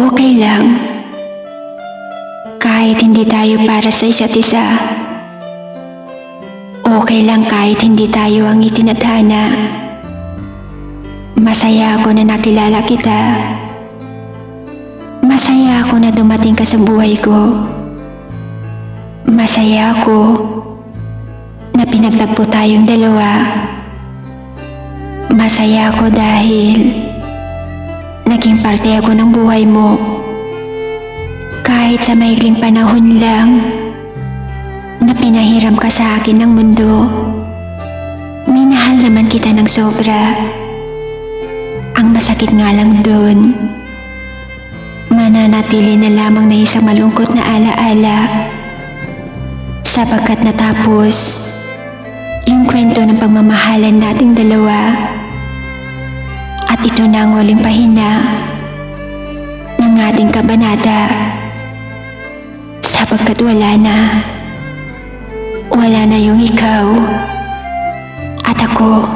okay lang. Kahit hindi tayo para sa isa't isa. Okay lang kahit hindi tayo ang itinadhana. Masaya ako na nakilala kita. Masaya ako na dumating ka sa buhay ko. Masaya ako na pinagtagpo tayong dalawa. Masaya ako dahil naging parte ako ng buhay mo. Kahit sa maikling panahon lang na pinahiram ka sa akin ng mundo. Minahal naman kita ng sobra. Ang masakit nga lang doon, mananatili na lamang na isang malungkot na alaala sapagkat natapos yung kwento ng pagmamahalan nating dalawa ito na ang huling pahina ng ating kabanata. Sapagkat wala na wala na yung ikaw at ako